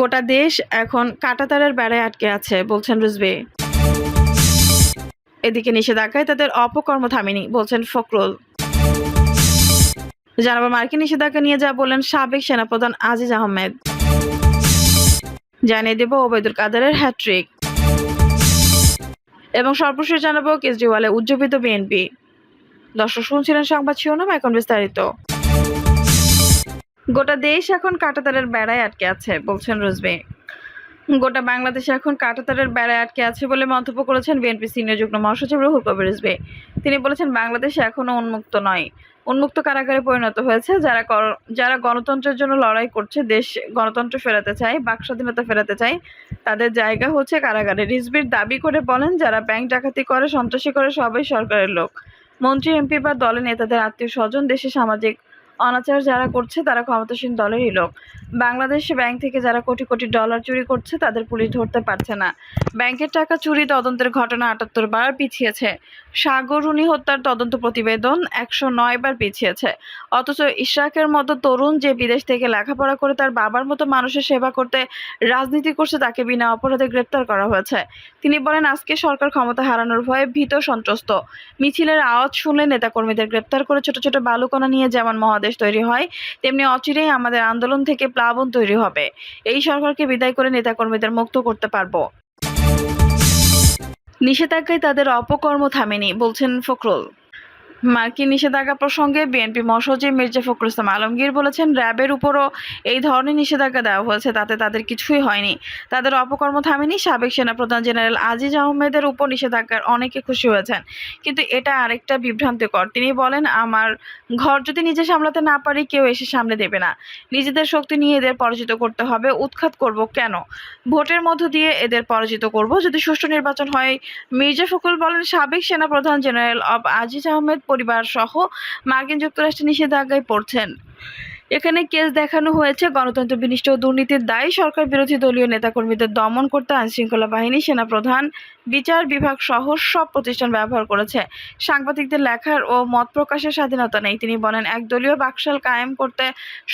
গোটা দেশ এখন কাঁটাতারের বেড়ায় আটকে আছে, বলছেন রুজবে এদিকে নিষেধাজ্ঞায় তাদের অপকর্ম থামেনি, বলছেন ফখরুল। জানাব মার্কিন নিষেধাজ্ঞা নিয়ে যা বলেন সাবেক সেনাপ্রধান আজিজ আহমেদ। জানিয়ে দেব ওবায়দুল কাদারের হ্যাট্রিক এবং সর্বশেষ জানাব কেজরিওয়ালে উজ্জীবিত বিএনপি। দর্শক শুনছিলেন সংবাদ শিরোনাম, এখন বিস্তারিত। গোটা দেশ এখন কাঁটাতারের বেড়ায় আটকে আছে, বলছেন রুজবে। গোটা বাংলাদেশে এখন কাঁটাতারের বেড়ায় আটকে আছে বলে মন্তব্য করেছেন বিএনপি সিনিয়র যুগ্ম মহাসচিব রুহুল কবির রিজভী তিনি বলেছেন, বাংলাদেশ এখনও উন্মুক্ত নয়। উন্মুক্ত কারাগারে পরিণত হয়েছে। যারা যারা গণতন্ত্রের জন্য লড়াই করছে, দেশ গণতন্ত্র ফেরাতে চায়, বাক স্বাধীনতা ফেরাতে চায়, তাদের জায়গা হচ্ছে কারাগারে। রিজভির দাবি করে বলেন, যারা ব্যাংক ডাকাতি করে, সন্ত্রাসী করে, সবাই সরকারের লোক। মন্ত্রী, এমপি বা দলের নেতাদের আত্মীয় স্বজন দেশে সামাজিক অনাচার যারা করছে, তারা ক্ষমতাসীন দলেরই লোক। বাংলাদেশে ব্যাংক থেকে যারা কোটি কোটি ডলার চুরি করছে, তাদের পুলিশ ধরতে পারছে না। ব্যাংকের টাকা চুরি তদন্তের ঘটনা আটাত্তর বার পিছিয়েছে। সাগরুনি হত্যার তদন্ত প্রতিবেদন একশো নয় বার পিছিয়েছে। অথচ ইশরাকের মতো তরুণ যে বিদেশ থেকে লেখাপড়া করে তার বাবার মতো মানুষের সেবা করতে রাজনীতি করছে তাকে বিনা অপরাধে গ্রেপ্তার করা হয়েছে। তিনি বলেন, আজকে সরকার ক্ষমতা হারানোর ভয়ে ভীত সন্ত্রস্ত। মিছিলের আওয়াজ শুনলে নেতাকর্মীদের গ্রেপ্তার করে ছোট ছোট বালুকণা নিয়ে যেমন মহাদেশ তৈরি হয়, তেমনি অচিরেই আমাদের আন্দোলন থেকে প্লাবন তৈরি হবে। এই সরকারকে বিদায় করে নেতাকর্মীদের মুক্ত করতে পারব। নিষেধাজ্ঞায় তাদের অপকর্ম থামেনি বলছেন ফখরুল। মার্কিন নিষেধাজ্ঞা প্রসঙ্গে বিএনপি মহাসচিব মির্জা ফখরুল ইসলাম আলমগীর বলেছেন, র্যাবের উপরও এই ধরনের নিষেধাজ্ঞা দেওয়া হয়েছে, তাতে তাদের কিছুই হয়নি। তাদের অপকর্ম থামেনি, সাবেক সেনাপ্রধান জেনারেল আজিজ আহমেদের উপর নিষেধাজ্ঞার অনেকে খুশি হয়েছেন। কিন্তু এটা আরেকটা বিভ্রান্তিকর। তিনি বলেন, আমার ঘর যদি নিজে সামলাতে না পারি, কেউ এসে সামলে দেবে না। নিজেদের শক্তি নিয়ে এদের পরাজিত করতে হবে। উৎখাত করব কেন? ভোটের মধ্য দিয়ে এদের পরাজিত করব। যদি সুষ্ঠু নির্বাচন হয়, মির্জা ফখরুল বলেন, সাবেক সেনাপ্রধান জেনারেল অব আজিজ আহমেদ পরিবার সহ মার্কিন যুক্তরাষ্ট্রের নিষেধাজ্ঞায় পড়ছেন। এখানে কেস দেখানো হয়েছে গণতন্ত্র বিনিষ্ট দুর্নীতির দায় সরকার বিরোধী দলীয় নেতাকর্মীদের দমন করতে আইনশৃঙ্খলা বাহিনী, সেনাপ্রধান, বিচার বিভাগ সহ সব প্রতিষ্ঠান ব্যবহার করেছে। সাংবাদিকদের লেখার ও মত প্রকাশের স্বাধীনতা নেই। তিনি বলেন, একদলীয় বাকশাল কায়েম করতে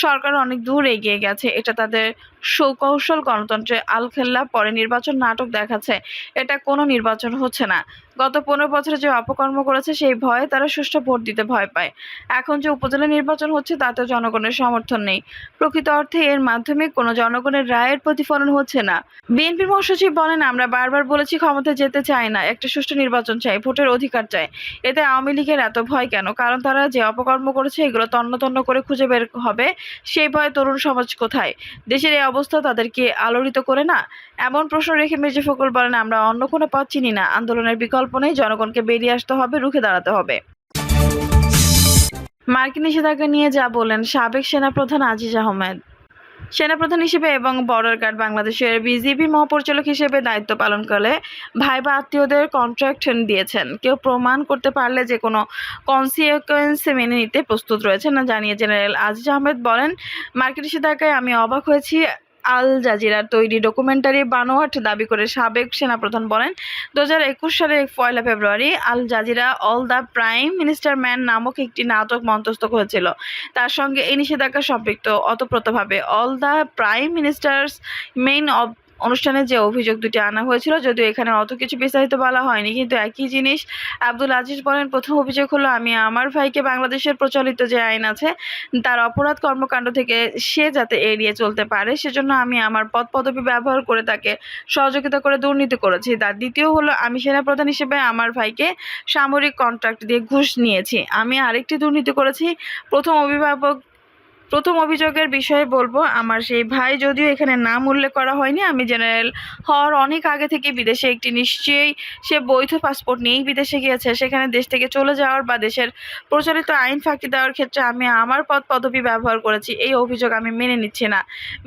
সরকার অনেক দূর এগিয়ে গেছে। এটা তাদের সুকৌশল গণতন্ত্রে আলখেল্লা পরে নির্বাচন নাটক দেখাচ্ছে। এটা কোনো নির্বাচন হচ্ছে না। গত পনেরো বছরে যে অপকর্ম করেছে, সেই ভয়ে তারা সুষ্ঠু ভোট দিতে ভয় পায়। এখন যে উপজেলা নির্বাচন হচ্ছে তাতে জনগণের সমর্থন নেই। প্রকৃত অর্থে এর মাধ্যমে কোনো জনগণের রায়ের প্রতিফলন হচ্ছে না। বিএনপির মহাসচিব বলেন, আমরা বারবার বলেছি ক্ষমতা যেতে চাই না, একটা সুষ্ঠু নির্বাচন চাই, ভোটের অধিকার চাই। এতে আওয়ামী লীগের এত ভয় কেন? কারণ তারা যে অপকর্ম করেছে, এগুলো তন্ন তন্ন করে খুঁজে বের হবে, সেই ভয়ে তরুণ সমাজ কোথায়? দেশের এই অবস্থা তাদেরকে আলোড়িত করে না? এমন প্রশ্ন রেখে মির্জা ফখরুল বলেন, আমরা অন্য কোনো পথ চিনি না, আন্দোলনের বিকল্প নেই জনগণকে বেরিয়ে আসতে হবে, রুখে দাঁড়াতে হবে। মার্কিন নিষেধাজ্ঞা নিয়ে যা বলেন সাবেক সেনাপ্রধান আজিজ আহমেদ। সেনাপ্রধান হিসেবে এবং বর্ডার গার্ড বাংলাদেশের বিজিবি মহাপরিচালক হিসেবে দায়িত্ব পালনকালে ভাই বা আত্মীয়দের কন্ট্রাক্ট দিয়েছেন। কেউ প্রমাণ করতে পারলে যে কোনো কনসিকুয়েন্স মেনে নিতে প্রস্তুত রয়েছেন না জানিয়ে জেনারেল আজিজ আহমেদ বলেন, মার্কিন নিষেধাজ্ঞায় আমি অবাক হয়েছি। আল জাজিরার তৈরি ডকুমেন্টারি বানোয়াট দাবি করে সাবেক সেনাপ্রধান বলেন দু হাজার একুশ সালের পয়লা ফেব্রুয়ারি Al Jazeera all the prime minister man নামক একটি নাটক মন্তস্থ করেছিল। তার সঙ্গে এই নিষেধাজ্ঞা সম্পৃক্ত। অতপ্রতভাবে all the prime minister's men of অনুষ্ঠানে যে অভিযোগ দুটি আনা হয়েছিল, যদিও এখানে অত কিছু বিস্তারিত বলা হয়নি, কিন্তু একই জিনিস আব্দুল আজিজ বলেন, প্রথম অভিযোগ হলো, আমি আমার ভাইকে বাংলাদেশের প্রচলিত যে আইন আছে, তার অপরাধ কর্মকাণ্ড থেকে সে যাতে এড়িয়ে চলতে পারে, সেজন্য আমি আমার পদ পদবি ব্যবহার করে তাকে সহযোগিতা করে দুর্নীতি করেছি। তার দ্বিতীয় হলো, আমি সেনাপ্রধান হিসেবে আমার ভাইকে সামরিক কন্ট্রাক্ট দিয়ে ঘুষ নিয়েছি। আমি আরেকটি দুর্নীতি করেছি, প্রথম অভিভাবক প্রথম অভিযোগের বিষয়ে বলব, আমার সেই ভাই যদিও এখানে নাম উল্লেখ করা হয়নি, আমি জেনারেল হওয়ার অনেক আগে থেকে বিদেশে একটি নিশ্চয়ই সে বৈধ পাসপোর্ট নিয়েই বিদেশে গিয়েছে, সেখানে দেশ থেকে চলে যাওয়ার বা দেশের প্রচলিত আইন ফাঁকি দেওয়ার ক্ষেত্রে আমি আমার পদ পদবি ব্যবহার করেছি, এই অভিযোগ আমি মেনে নিচ্ছি না।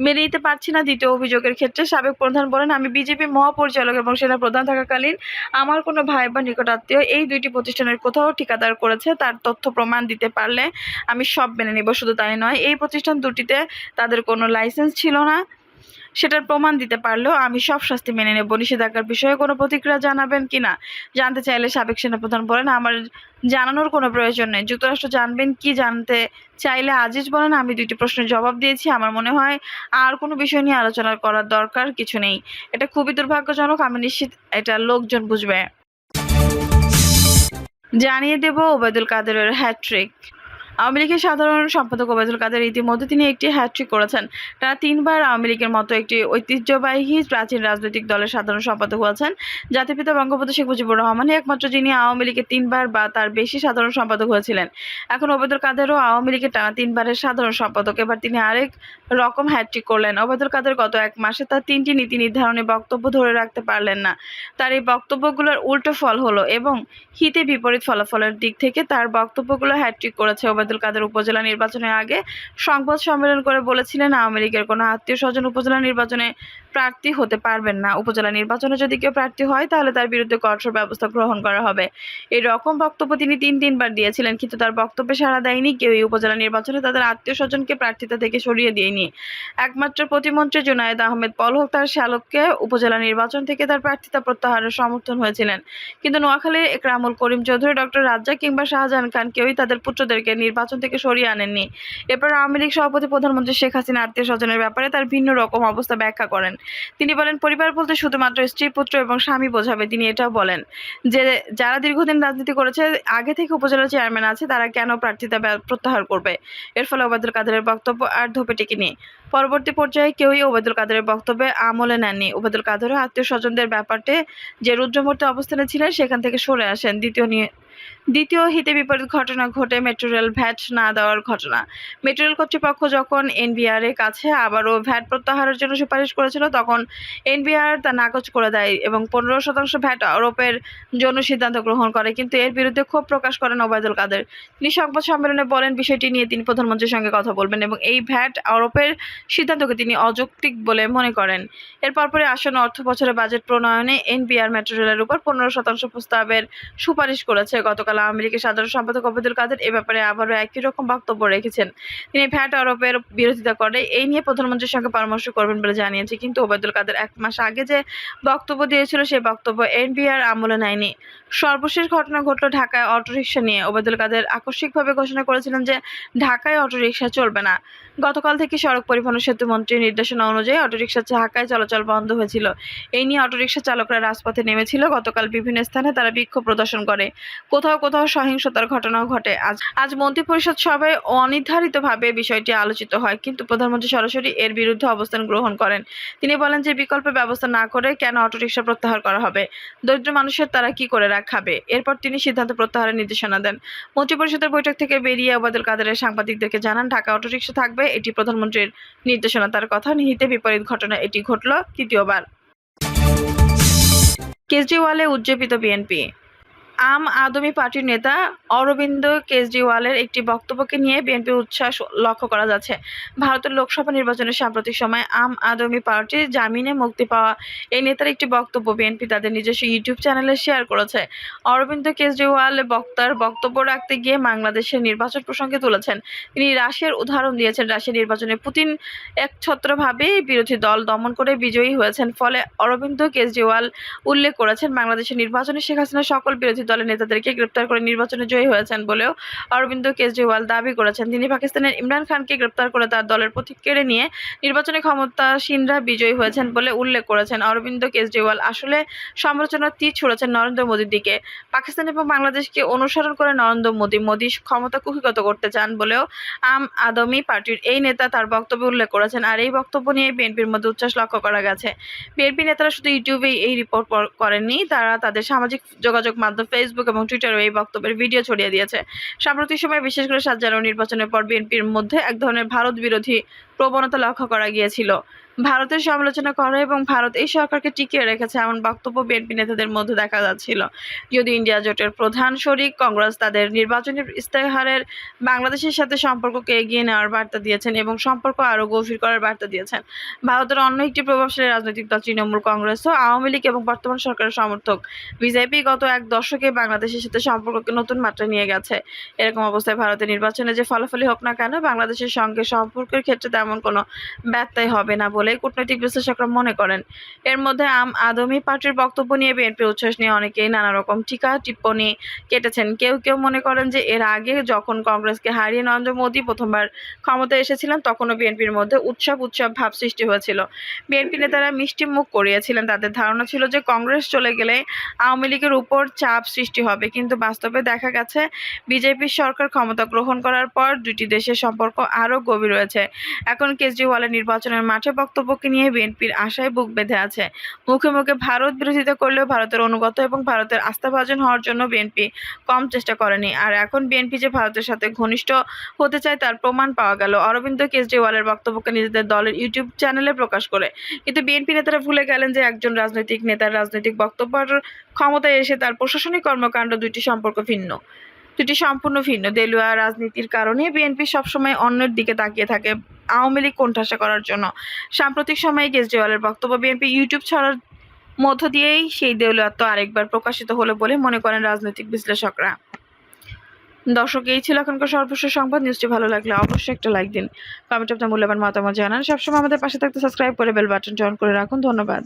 মেনে নিতে পারছি না দ্বিতীয় অভিযোগের ক্ষেত্রে, সাবেক প্রধান বলেন, আমি বিজেপি মহাপরিচালক এবং সেনা প্রধান থাকাকালীন আমার কোনো ভাই বা নিকটাত্মীয় এই দুইটি প্রতিষ্ঠানের কোথাও ঠিকাদার করেছে, তার তথ্য প্রমাণ দিতে পারলে আমি সব মেনে নিব, শুধু তাই নয়, এই প্রতিষ্ঠান দুটিতে তাদের কোনো লাইসেন্স ছিল না। সেটার প্রমাণ দিতে পারলেও আমি সব শাস্তি মেনে নেব। নিষেধাজ্ঞার বিষয়ে কোনো প্রতিক্রিয়া জানাবেন কিনা জানতে চাইলে সাবেক সেনাপ্রধান বলেন, আমার জানানোর কোনো প্রয়োজন নেই। যুক্তরাষ্ট্র জানবেন কি জানতে চাইলে আজিজ বলেন, আমি দুইটি প্রশ্নের জবাব দিয়েছি। আমার মনে হয় আর কোনো বিষয় নিয়ে আলোচনা করার দরকার কিছু নেই। এটা খুবই দুর্ভাগ্যজনক। আমি নিশ্চিত এটা লোকজন বুঝবে। জানিয়ে দেব ওবায়দুল কাদেরের হ্যাট্রিক আওয়ামী লীগের সাধারণ সম্পাদক ওবায়দুল কাদের ইতিমধ্যে তিনি একটি হ্যাট্রিক করেছেন। তারা তিনবার আওয়ামী লীগের মতো একটি ঐতিহ্যবাহী প্রাচীন রাজনৈতিক দলের সাধারণ সম্পাদক হয়েছেন। জাতিপিতা বঙ্গবন্ধু শেখ মুজিবুর রহমানই একমাত্র যিনি আওয়ামী লীগের তিনবার বা তার বেশি সাধারণ সম্পাদক হয়েছিলেন। এখন ওবায়দুল কাদেরও আওয়ামী লীগের টানা তিনবারের সাধারণ সম্পাদক। এবার তিনি আরেক রকম হ্যাট্রিক করলেন। ওবায়দুল কাদের গত এক মাসে তার তিনটি নীতি নির্ধারণে বক্তব্য ধরে রাখতে পারলেন না। তার এই বক্তব্যগুলোর উল্টো ফল হলো এবং হিতে বিপরীত ফলাফলের দিক থেকে তার বক্তব্যগুলো হ্যাট্রিক করেছে ওবায়দুল কাদের উপজেলা নির্বাচনের আগে সংবাদ সম্মেলন করে বলেছিলেন আওয়ামী লীগের কোনো আত্মীয় স্বজন উপজেলা নির্বাচনে প্রার্থী হতে পারবেন না। উপজেলা নির্বাচনে যদি কেউ প্রার্থী হয়, তাহলে তার বিরুদ্ধে কঠোর ব্যবস্থা গ্রহণ করা হবে। এই রকম বক্তব্য তিনি তিন তিনবার দিয়েছিলেন, কিন্তু তার বক্তব্যে সাড়া দেয়নি। কেউই উপজেলা নির্বাচনে তাদের আত্মীয় স্বজনকে প্রার্থিতা থেকে সরিয়ে দিয়েনি। একমাত্র প্রতিমন্ত্রী জুনায়েদ আহমেদ পলক তার শ্যালককে উপজেলা নির্বাচন থেকে তার প্রার্থিতা প্রত্যাহারের সমর্থন হয়েছিলেন। কিন্তু নোয়াখালীর একরামুল করিম চৌধুরী, ডক্টর রাজ্জাক কিংবা শাহজাহান খান কেউই তাদের পুত্রদেরকে নির্বাচন থেকে সরিয়ে আনেননি। এরপর আওয়ামী লীগ সভাপতি প্রধানমন্ত্রী শেখ হাসিনা আত্মীয় স্বজনের ব্যাপারে তার ভিন্ন রকম অবস্থা ব্যাখ্যা করেন। তিনি বলেন, পরিবার বলতে শুধুমাত্র স্ত্রী, পুত্র এবং স্বামী বোঝাবে, তিনি এটাও বলেন যে যারা দীর্ঘদিন রাজনীতি করেছে, আগে থেকে উপজেলা চেয়ারম্যান আছে, তারা কেন প্রার্থিতা প্রত্যাহার করবে? এর ফলে ওবায়দুল কাদেরের বক্তব্য আর ধোপে টিকেনি। পরবর্তী পর্যায়ে কেউই ওবায়দুল কাদেরের বক্তব্যে আমলে নেননি। ওবায়দুল কাদেরও আত্মীয় স্বজনদের ব্যাপারটি যে রুদ্রমূর্তি অবস্থানে ছিলেন, সেখান থেকে সরে আসেন দ্বিতীয় নিয়ে দ্বিতীয় হিতে বিপরীত ঘটনা ঘটে মেট্রো রেল ভ্যাট না দেওয়ার ঘটনা। মেট্রো রেল কর্তৃপক্ষ যখন এনবিআর এর কাছে আবারও ভ্যাট প্রত্যাহারের জন্য সুপারিশ করেছিল, তখন এনবিআর তা নাকচ করে দেয় এবং পনেরো শতাংশ ভ্যাট আরোপের জন্য সিদ্ধান্ত গ্রহণ করে, কিন্তু এর বিরুদ্ধে ক্ষোভ প্রকাশ করেন ওবায়দুল কাদের। তিনি সংবাদ সম্মেলনে বলেন, বিষয়টি নিয়ে তিনি প্রধানমন্ত্রীর সঙ্গে কথা বলবেন এবং এই ভ্যাট আরোপের সিদ্ধান্তকে তিনি অযৌক্তিক বলে মনে করেন। এর পরপরই আসন্ন অর্থ বছরের বাজেট প্রণয়নে এনবিআর মেট্রো রেলের উপর পনেরো শতাংশ প্রস্তাবের সুপারিশ করেছে গতকাল লীগের সাধারণ সম্পাদক ওবায়দুল কাদের এ ব্যাপারে আবারও একই রকম বক্তব্য রেখেছেন। তিনি ভ্যাট আরোপের বিরোধিতা করে এই নিয়ে প্রধানমন্ত্রীর সঙ্গে পরামর্শ করবেন বলে জানিয়েছে। কিন্তু ওবায়দুল কাদের এক মাস আগে যে বক্তব্য দিয়েছিল সেই বক্তব্য এনবিআর আমলে নেয়নি। সর্বশেষ ঘটনা ঘটল ঢাকায় অটোরিকশা নিয়ে। ওবায়দুল কাদের আকস্মিকভাবে ঘোষণা করেছিলেন যে ঢাকায় অটোরিকশা চলবে না। গতকাল থেকে সড়ক পরিবহন সেতু মন্ত্রীর নির্দেশনা অনুযায়ী অটোরিকশা ঢাকায় চলাচল বন্ধ হয়েছিল। এই নিয়ে অটোরিকশা চালকরা রাজপথে নেমেছিল। গতকাল বিভিন্ন স্থানে তারা বিক্ষোভ প্রদর্শন করে। কোথাও কোথাও সহিংসতার ঘটনাও ঘটে। আজ আজ মন্ত্রিপরিষদ সভায় অনির্ধারিতভাবে বিষয়টি আলোচিত হয়, কিন্তু প্রধানমন্ত্রী সরাসরি এর বিরুদ্ধে অবস্থান গ্রহণ করেন। তিনি বলেন যে বিকল্প ব্যবস্থা না করে কেন অটোরিকশা প্রত্যাহার করা হবে? দরিদ্র মানুষের তারা কি করে রাখাবে এরপর তিনি সিদ্ধান্ত প্রত্যাহারের নির্দেশনা দেন। মন্ত্রিপরিষদের বৈঠক থেকে বেরিয়ে ওবায়দুল কাদেরের সাংবাদিকদেরকে জানান, ঢাকা অটোরিকশা থাকবে, এটি প্রধানমন্ত্রীর নির্দেশনা। তার কথা, নিহিতে বিপরীত ঘটনা এটি ঘটল তৃতীয়বার। কেজরিওয়ালে উজ্জীবিত বিএনপি আম আদমি পার্টির নেতা অরবিন্দ কেজরিওয়ালের একটি বক্তব্যকে নিয়ে বিএনপির উচ্ছ্বাস লক্ষ্য করা যাচ্ছে। ভারতের লোকসভা নির্বাচনের সাম্প্রতিক সময় আম আদমি পার্টির জামিনে মুক্তি পাওয়া এই নেতার একটি বক্তব্য বিএনপি তাদের নিজস্ব ইউটিউব চ্যানেলে শেয়ার করেছে। অরবিন্দ কেজরিওয়াল বক্তার বক্তব্য রাখতে গিয়ে বাংলাদেশের নির্বাচন প্রসঙ্গে তুলেছেন। তিনি রাশিয়ার উদাহরণ দিয়েছেন রাশিয়ার নির্বাচনে পুতিন একছত্রভাবে বিরোধী দল দমন করে বিজয়ী হয়েছেন। ফলে অরবিন্দ কেজরিওয়াল উল্লেখ করেছেন, বাংলাদেশের নির্বাচনে শেখ হাসিনা সকল বিরোধী দলের নেতাদেরকে গ্রেপ্তার করে নির্বাচনে জয়ী হয়েছেন বলেও অরবিন্দ কেজরিওয়াল দাবি করেছেন। তিনি পাকিস্তানের ইমরান খানকে গ্রেপ্তার করে তার দলের প্রতীক কেড়ে নিয়ে নির্বাচনে ক্ষমতাসীনরা বিজয়ী হয়েছেন বলে উল্লেখ করেছেন। অরবিন্দ কেজরিওয়াল আসলে সমালোচনার তীর ছুড়েছেন নরেন্দ্র মোদীর দিকে। পাকিস্তান এবং বাংলাদেশকে অনুসরণ করে নরেন্দ্র মোদী মোদী ক্ষমতা কুক্ষিগত করতে চান বলেও আম আদমি পার্টির এই নেতা তার বক্তব্যে উল্লেখ করেছেন। আর এই বক্তব্য নিয়ে বিএনপির মধ্যে উচ্ছ্বাস লক্ষ্য করা গেছে। বিএনপি নেতারা শুধু ইউটিউবেই এই রিপোর্ট করেননি, তারা তাদের সামাজিক যোগাযোগ মাধ্যম ফেসবুক এবং টুইটারে এই বক্তব্যের ভিডিও ছড়িয়ে দিয়েছে। সাম্প্রতিক সময়ে বিশেষ করে সাত জানুয়ারি নির্বাচনের পর বিএনপির মধ্যে এক ধরনের ভারত বিরোধী প্রবণতা লক্ষ্য করা গিয়েছিল। ভারতের সমালোচনা করা এবং ভারত এই সরকারকে টিকিয়ে রেখেছে এমন বক্তব্য বিএনপি নেতাদের মধ্যে দেখা যাচ্ছিল। যদি ইন্ডিয়া জোটের প্রধান শরিক, কংগ্রেস তাদের নির্বাচনী ইস্তেহারের বাংলাদেশের সাথে সম্পর্ককে এগিয়ে নেওয়ার বার্তা দিয়েছেন এবং সম্পর্ক আরও গভীর করার বার্তা দিয়েছেন। ভারতের অন্য একটি প্রভাবশালী রাজনৈতিক দল তৃণমূল কংগ্রেসও আওয়ামী লীগ এবং বর্তমান সরকারের সমর্থক বিজেপি গত এক দশকে বাংলাদেশের সাথে সম্পর্ককে নতুন মাত্রা নিয়ে গেছে। এরকম অবস্থায় ভারতের নির্বাচনে যে ফলাফলই হোক না কেন, বাংলাদেশের সঙ্গে সম্পর্কের ক্ষেত্রে তেমন কোনো ব্যত্যয় হবে না বলে বলেই কূটনৈতিক বিশ্লেষকরা মনে করেন। এর মধ্যে আম আদমি পার্টির বক্তব্য নিয়ে বিএনপির উচ্ছ্বাস নিয়ে অনেকেই নানা রকম টিকা টিপ্পনী কেটেছেন। কেউ কেউ মনে করেন যে এর আগে যখন কংগ্রেসকে হারিয়ে নরেন্দ্র মোদী প্রথমবার ক্ষমতায় এসেছিলেন, তখনও বিএনপির মধ্যে উৎসব উৎসব ভাব সৃষ্টি হয়েছিল। বিএনপি নেতারা মিষ্টি মুখ করিয়েছিলেন। তাদের ধারণা ছিল যে কংগ্রেস চলে গেলে আওয়ামী লীগের উপর চাপ সৃষ্টি হবে। কিন্তু বাস্তবে দেখা গেছে, বিজেপির সরকার ক্ষমতা গ্রহণ করার পর দুটি দেশের সম্পর্ক আরও গভীর হয়েছে। এখন কেজরিওয়ালের নির্বাচনের মাঠে বক্তব্যকে নিয়ে বিএনপির আশায় বুক বেঁধে আছে। মুখে মুখে ভারত বিরোধিতা করলেও ভারতের অনুগত এবং ভারতের আস্থাভাজন হওয়ার জন্য বিএনপি কম চেষ্টা করেনি। আর এখন বিএনপি যে ভারতের সাথে ঘনিষ্ঠ হতে চায় তার প্রমাণ পাওয়া গেল। অরবিন্দ কেজরিওয়ালের বক্তব্যকে নিজেদের দলের ইউটিউব চ্যানেলে প্রকাশ করে। কিন্তু বিএনপি নেতারা ভুলে গেলেন যে একজন রাজনৈতিক নেতার রাজনৈতিক বক্তব্য ক্ষমতায় এসে তার প্রশাসনিক কর্মকাণ্ড দুটি সম্পর্ক ভিন্ন। দুটি সম্পূর্ণ ভিন্ন। দেলুয়া রাজনীতির কারণে বিএনপি সবসময় অন্যের দিকে তাকিয়ে থাকে আওয়ামী লীগ কোণঠাসা করার জন্য। সাম্প্রতিক সময়ে কেজরিওয়ালের বক্তব্য বিএনপি ইউটিউব ছড়ার মধ্য দিয়েই সেই দেউলিয়াত্ব আরেকবার প্রকাশিত হলো বলে মনে করেন রাজনৈতিক বিশ্লেষকরা। দর্শক, এই ছিল এখনকার সর্বশেষ সংবাদ। নিউজটি ভালো লাগলে অবশ্যই একটা লাইক দিন। কমেন্ট আপনার মূল্যবান মতামত জানান। সবসময় আমাদের পাশে থাকতে সাবস্ক্রাইব করে বেল বাটন অন করে রাখুন। ধন্যবাদ।